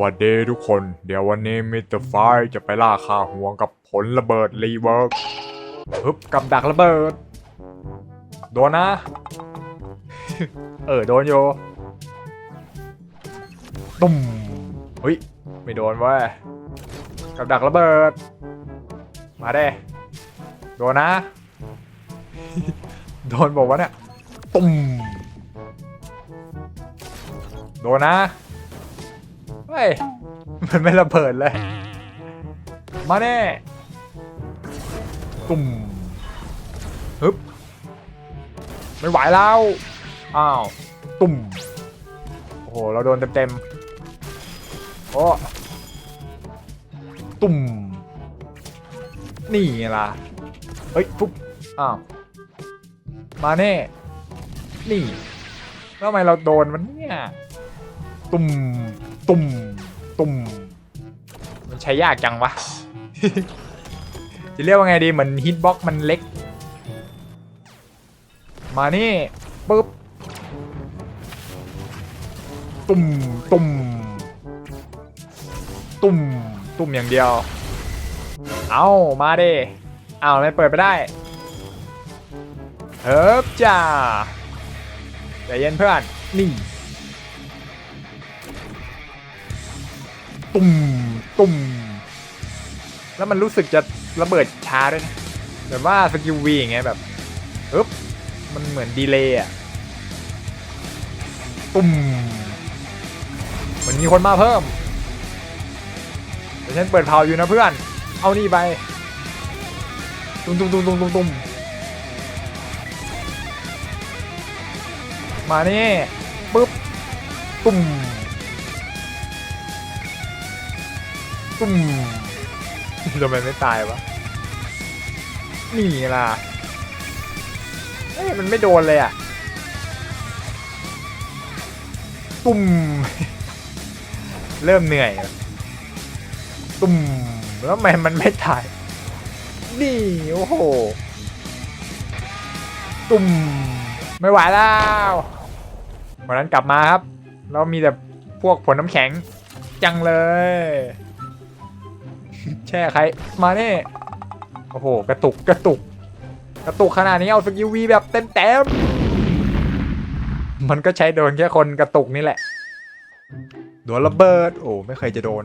วัสดีทุกคน เดี๋ยววันนี้มิสเตอร์ไฟจะไปล่าค่าหัวงกับผลระเบิดรีเวิร์กฮึบกับดักระเบิด โดนนะ เออ โดนโยตุ้มเฮ้ย ไม่โดนเว้ยกับดักระเบิด มาเด้โดนนะ โดนบอกว่าเนี่ยตุ้มโดนนะ เฮ้ย มันไม่ระเบิดเลย มาแน่ตุ่มฮึบไม่ไหวแล้ว อ้าว ตุ่ม โอ้โห เราโดนเต็มๆโอ้ตุ่ม นี่ไงล่ะ เฮ้ยปุ๊บ อ้าว มาแน่ นี่ แล้วทำไมเราโดนมันเนี่ย ตุ่มตุ่มตุ่มมันใช้ยากจังวะ จะเรียกว่าไงดีเหมือนฮิตบ็อกมันเล็ก มานี่ปึ๊บตุ่มตุ่มตุ่มตุ่มอย่างเดียว เอามาดิเอาไม่เปิดไปได้เฮ้บจ้าใจเย็นเพื่อนนี่ ตุ่มตุ่มแล้วมันรู้สึกจะระเบิดช้าด้วยนะแบบว่าสกิลวีอย่างเงี้ยแบบปึ๊บมันเหมือนดีเลย์อะตุ่มเหมือนมีคนมาเพิ่มเดี๋ยวฉันเปิดเผาอยู่นะเพื่อน เอานี่ไป ตุ้มตุ้มตุ้มตุ้มตุ้มตุ้มมานี่ปึ๊บตุ่ม ตุ่มทำไมไม่ตายวะ นี่ล่ะ เอ้ยมันไม่โดนเลยอะ ตุ่มเริ่มเหนื่อยแล้วตุ่มแล้วทำไมมันไม่ตาย นี่ โอ้โห ตุ่มไม่ไหวแล้ววันนั้นกลับมาครับแล้วมีแต่พวกผลน้ำแข็งจังเลย แช่ใครมาเน่โอ้โหกระตุกกระตุก กระตุกขนาดนี้เอาสกิลวีแบบเต็มเต็มๆมันก็ใช้โดนแค่คนกระตุกนี่แหละโดนระเบิด โอ้ไม่เคยจะโดน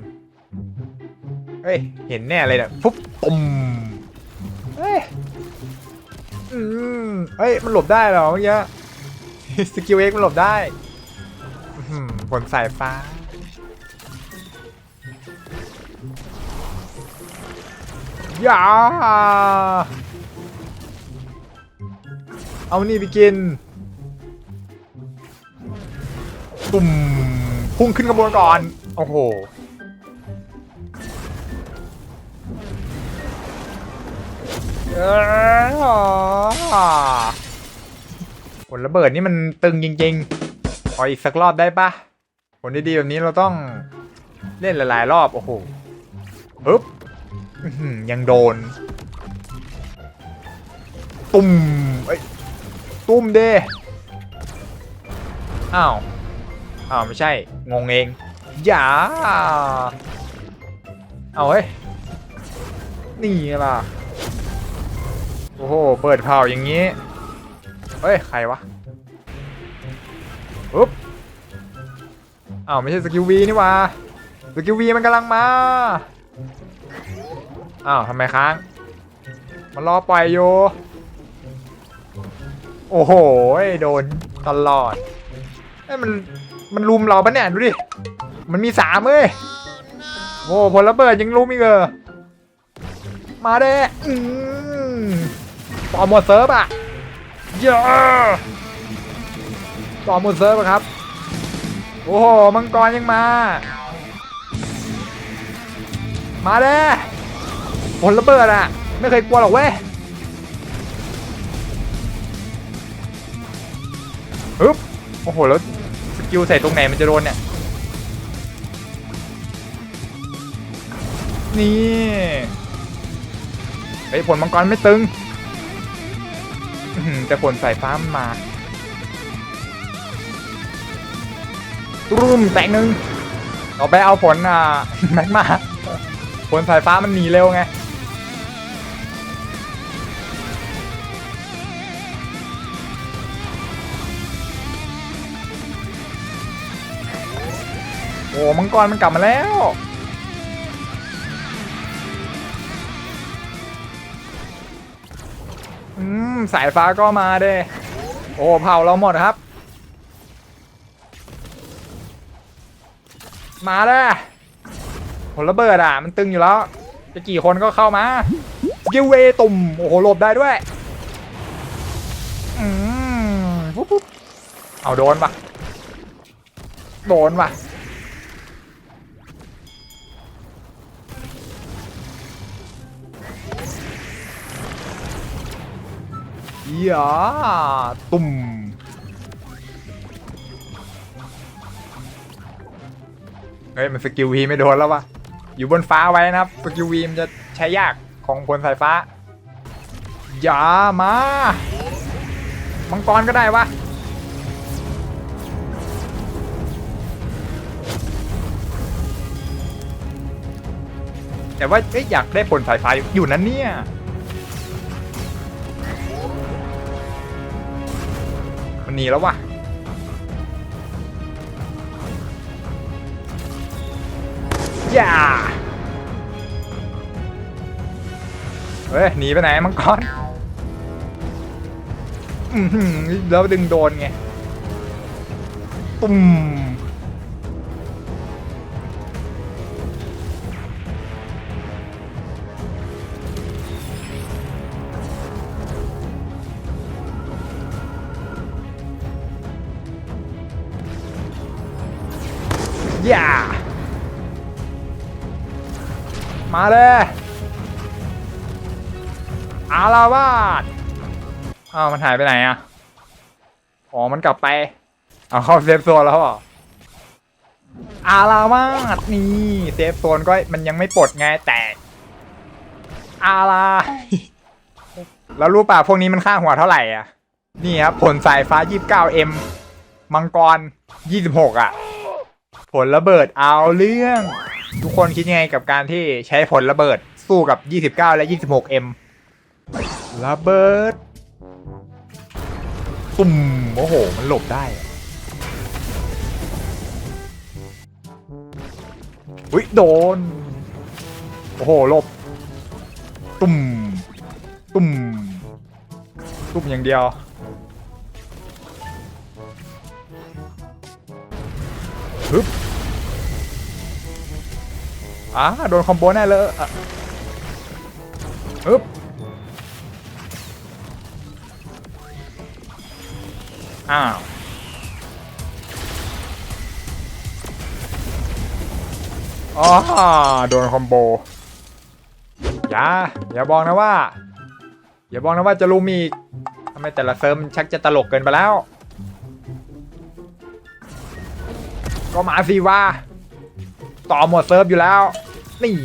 เฮ้ยเห็นแน่เลยเนี่ยปุ๊บตุ่มเฮ้ยอืมเฮ้ยมันหลบได้เหรอเมื่อกี้สกิลเอ็กมันหลบได้หือผลสายฟ้า อย่า เอานี่ไปกิน ตุ่ม พุ่งขึ้นขบวนก่อน โอ้โห เออผลระเบิดนี่มันตึงจริงๆ ขออีกสักรอบได้ปะผลดีๆแบบนี้เราต้องเล่นหลายๆ รอบ โอ้โหปึ๊บ ยังโดน ตุ่มเอ้ยตุ้มเด้อ้าว อ้าว ไม่ใช่ งงเอง อย่า เอาเฮ้ย นี่ล่ะ โอ้โห เปิดเผาอย่างนี้ เฮ้ย ใครวะปุ๊บอ้าว ไม่ใช่สกิลวีนี่ว่าสกิลวีมันกำลังมา อ้าวทำไมค้าง มันรอปล่อยอยู่ โอ้โห โดนตลอดเอ้มัน มันลุมเราปะเนี่ย ดูดิ มันมีสามเอ้ย โอ้ผลระเบิดยังลุมอีกเหรอมาเด้อืมต่อหมดเซิร์ฟอะเยอะต่อหมดเซิร์ฟครับ โอ้โห มังกรยังมา มาเด้ ลระเบิดอะ ไม่เคยกลัวหรอกเว้ยฮึบโอ้โห แล้วสกิลใส่ตรงไหนมันจะโดนเนี่ย นี่ไอ้ผลมังกรไม่ตึง แต่ผลสายฟ้ามันมารุมแตกหนึ่งต่อไปเอาผลอ่าแม็กมาผลสายฟ้ามันหนีเร็วไง โอ้มังกรมันกลับมาแล้ว อืม สายฟ้าก็มาเด้ โอ้เผาเราหมดครับ มาเลยผลระเบิดอะ มันตึงอยู่แล้ว จะกี่คนก็เข้ามากิวเวตุ่ม โอ้โหหลบได้ด้วย อืมปุ๊บปุ๊บเอาโดนปะโดนปะ ย่าตุ่มเฮ้ยมันสกิลวีไม่โดนแล้ววะอยู่บนฟ้าไว้นะครับสกิลวีมันจะใช้ยากของพลสายฟ้าอย่ามามังกรก็ได้วะแต่ว่าอยากได้ผลสายฟ้าอยู่นั้นเนี่ย หนีแล้ววะอย่าเฮ้ยหนีไปไหนมังกรอื้อหือแล้วดึงโดนไง ตุ่ม ย่ามาเลยอาราวาสอ้าวมันหายไปไหนอะอ๋อมันกลับไปเอาเข้าเซฟโซนแล้วเหรออาราวาสนี่เซฟโซนก็มันยังไม่ปลดไงแต่อาราแล้วรู้ป่ะพวกนี้มันค่าหัวเท่าไหร่อะ นี่ครับผลสายฟ้า 29M มังกร 26 อะ ผลระเบิดเอาเรื่อง ทุกคนคิดยังไงกับการที่ใช้ผลระเบิดสู้กับ 29 และ 26M ระเบิดตุ่มโอ้โห มันหลบได้อุ้ยโดน โอ้โหหลบ ตุ่มตุ่มตุ่มอย่างเดียวฮึบ อ่าโดนคอมโบแน่เลยอะฮึบอ้าวอ๋อโดนคอมโบ อย่า อย่าบอกนะว่า อย่าบอกนะว่าจะลุมอีกทำไมแต่ละเซิร์ฟมันชักจะตลกเกินไปแล้ว ก็มาสิว่า ต่อหมดเซิร์ฟอยู่แล้ว นี่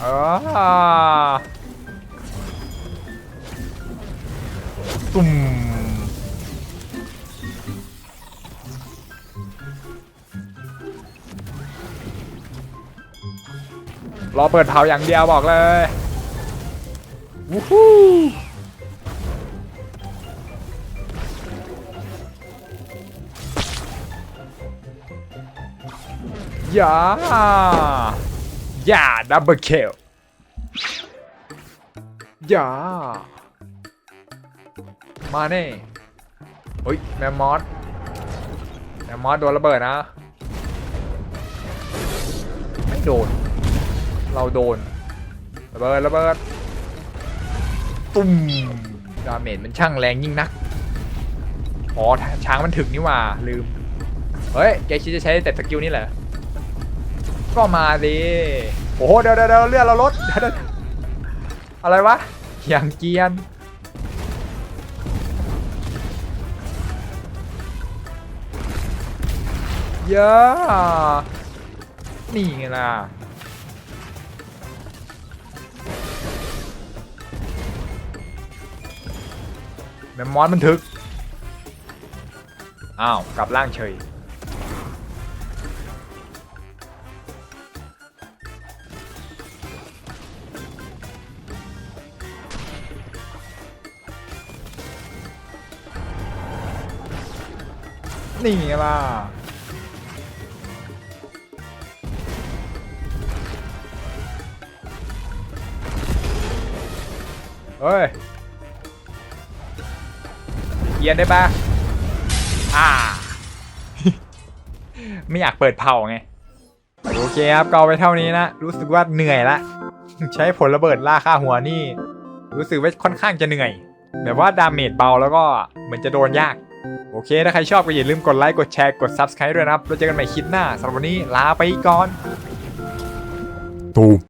เออตุ่มรอเปิดเผาอย่างเดียวบอกเลย วู้ฮู้ ย่าย่าดับเบิลคิลย่ามาเน่เฮ้ยแมมมอสแมมมอสโดนระเบิดนะ ไม่โดน เราโดน ระเบิดระเบิดตุ้มดาเมจมันช่างแรงยิ่งนักอ๋อช้างมันถึงนี่ว่าลืม เฮ้ย แกคิดจะใช้แต่สกิลนี่แหละ ก็มาดิโอ้โหเดี๋ยวเดี๋ยวเดี๋ยวเลือดเราลดเดี๋ยวเดี๋ยวอะไรวะอย่างเกรียนเยอะนี่ไงล่ะตแมมมอสมันทึก อ้าว กลับร่างเฉย นี่ไงล่ะเฮ้ยเยียนได้ปะอ่า ไม่อยากเปิดเผาไง โอเคครับก็เอาไปเท่านี้นะ รู้สึกว่าเหนื่อยละ ใช้ผลระเบิดล่าค่าหัวนี่ รู้สึกว่าค่อนข้างจะเหนื่อย แบบว่าดาเมจเบาแล้วก็เหมือนจะโดนยาก โอเค ถ้าใครชอบก็อย่าลืมกดไลค์ กดแชร์ กด Subscribe ด้วยนะครับ แล้วเจอกันใหม่คลิปหน้าสำหรับวันนี้ลาไปก่อนตู